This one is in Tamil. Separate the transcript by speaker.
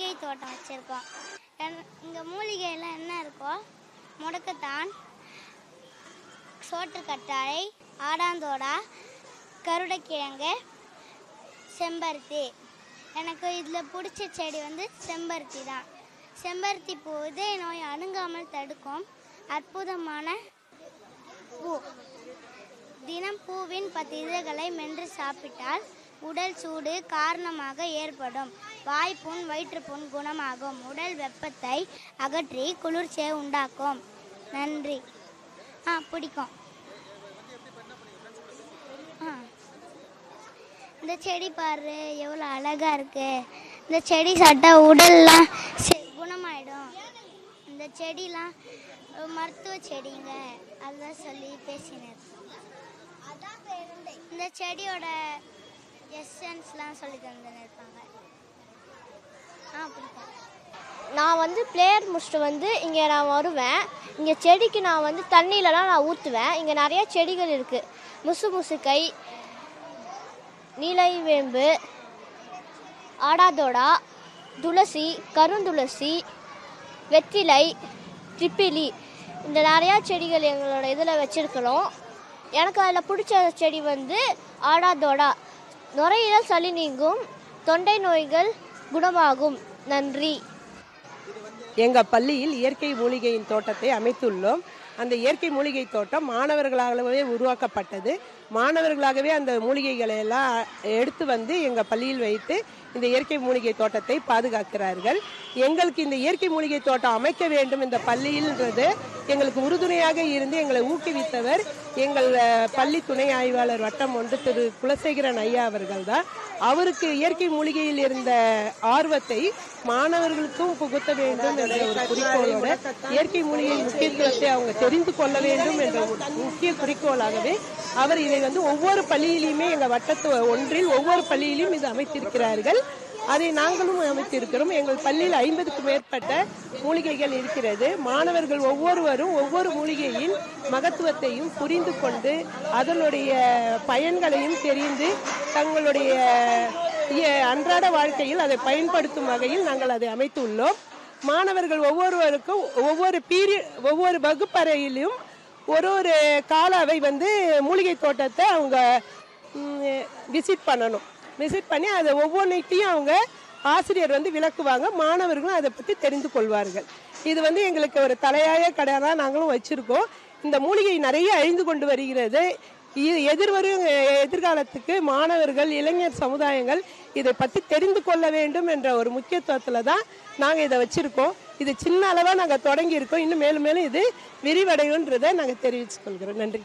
Speaker 1: மூலிகை தோட்டம் வச்சுருக்கோம். இங்கே மூலிகையெல்லாம் என்ன இருக்கோ முடக்கத்தான் சோற்றுக்கட்டாழை ஆடாந்தோடா கருடைக்கிழங்கு செம்பருத்தி. எனக்கு இதில் பிடிச்ச செடி வந்து செம்பருத்தி தான். செம்பருத்தி பூ இதே நோய் அணுகாமல் தடுக்கும் அற்புதமான பூ. தினம் பூவின் பத்து இதழ்களை மென்று சாப்பிட்டால் உடல் சூடு காரணமாக ஏற்படும். வாய்ப்புண் வயிற்றுப்புண் குணமாகும். உடல் வெப்பத்தை அகற்றி குளிர்ச்சியை உண்டாக்கும். நன்றி. ஆ பிடிக்கும். ஆ. இந்த செடி பாரு எவ்வளோ அழகாக இருக்கு. இந்த செடி சாப்பிட்டா உடல்லாம் செ- குணமாயிடும். இந்த செடிலாம் மருத்துவ செடிங்க. அதுதான் சொல்லி பேசினார் இந்த செடியோட எஸ்என்ஸ்லாம் சொல்லி தந்துன்னு இருப்பாங்க ஆ பிடிக்கும்
Speaker 2: நான் வந்து பிளேயர் முடிச்சுட்டு வந்து இங்கே நான் வருவேன். இங்கே செடிக்கு நான் வந்து தண்ணியிலலாம் நான் ஊற்றுவேன் இங்கே நிறையா செடிகள் இருக்குது முசு முசுக்கை நீலை வேம்பு ஆடாதோடா துளசி கருந்துளசி வெற்றிலை திப்பிலி இந்த நிறையா செடிகள் எங்களோட இதில் வச்சுருக்கிறோம். எனக்கு அதில் பிடிச்ச செடி வந்து ஆடாதோடா. நுரையீரல் சளி நீங்கும். தொண்டை நோய்கள் குணமாகும். நன்றி.
Speaker 3: எங்கள் பள்ளியில் இயற்கை மூலிகையின் தோட்டத்தை அமைத்துள்ளோம். அந்த இயற்கை மூலிகை தோட்டம் மாணவர்களாகவே உருவாக்கப்பட்டது. மாணவர்களாகவே அந்த மூலிகைகளை எல்லாம் எடுத்து வந்து எங்கள் பள்ளியில் வைத்து இந்த இயற்கை மூலிகை தோட்டத்தை பாதுகாக்கிறார்கள். எங்களுக்கு இந்த இயற்கை மூலிகை தோட்டம் அமைக்க வேண்டும் இந்த பள்ளியில்ன்றது எங்களுக்கு உறுதுணையாக இருந்து எங்களை ஊக்குவித்தவர் எங்கள் பள்ளி துணை ஆய்வாளர் வட்டம் ஒன்று திரு. குலசேகரன் ஐயா அவர்கள் தான். அவருக்கு இயற்கை மூலிகையில் இருந்த ஆர்வத்தை மாணவர்களுக்கும் புகுத்த வேண்டும் என்ற ஒரு குறிக்கோளோட இயற்கை மூலிகையின் முக்கியத்துவத்தை அவங்க தெரிந்து கொள்ள வேண்டும் என்ற ஒரு முக்கிய குறிக்கோளாகவே அவர் இதை வந்து ஒவ்வொரு பள்ளியிலையுமே எங்க வட்டத்து ஒன்றில் ஒவ்வொரு பள்ளியிலும் இது அமைத்திருக்கிறார்கள். அதை நாங்களும் அமைத்திருக்கிறோம். எங்கள் பள்ளியில் ஐம்பதுக்கும் மேற்பட்ட மூலிகைகள் இருக்கிறது. மாணவர்கள் ஒவ்வொருவரும் ஒவ்வொரு மூலிகையின் மகத்துவத்தையும் புரிந்து கொண்டு அதனுடைய பயன்களையும் தெரிந்து தங்களுடைய அன்றாட வாழ்க்கையில் அதை பயன்படுத்தும் வகையில் நாங்கள் அதை அமைத்துள்ளோம். மாணவர்கள் ஒவ்வொருவருக்கும் ஒவ்வொரு பீரியட் ஒவ்வொரு வகுப்பறையிலும் ஒரு ஒரு காலாவை வந்து மூலிகை தோட்டத்தை அவங்க விசிட் பண்ணணும். விசிட் பண்ணி அதை ஒவ்வொன்றையும் அவங்க ஆசிரியர் வந்து விளக்குவாங்க. மாணவர்களும் அதை பற்றி தெரிந்து கொள்வார்கள். இது வந்து எங்களுக்கு ஒரு தலையாய கடையாக நாங்களும் வச்சுருக்கோம். இந்த மூலிகை நிறைய அழிந்து கொண்டு வருகிறது. இது எதிர்வரும் எதிர்காலத்துக்கு மாணவர்கள் இளைஞர் சமுதாயங்கள் இதை பற்றி தெரிந்து கொள்ள வேண்டும் என்ற ஒரு முக்கியத்துவத்தில் தான் நாங்கள் இதை வச்சுருக்கோம். இது சின்ன அளவாக நாங்கள் தொடங்கியிருக்கோம். இன்னும் மேலும் மேலும் இது விரிவடையுன்றதை நாங்கள் தெரிவித்துக் கொள்கிறோம். நன்றி.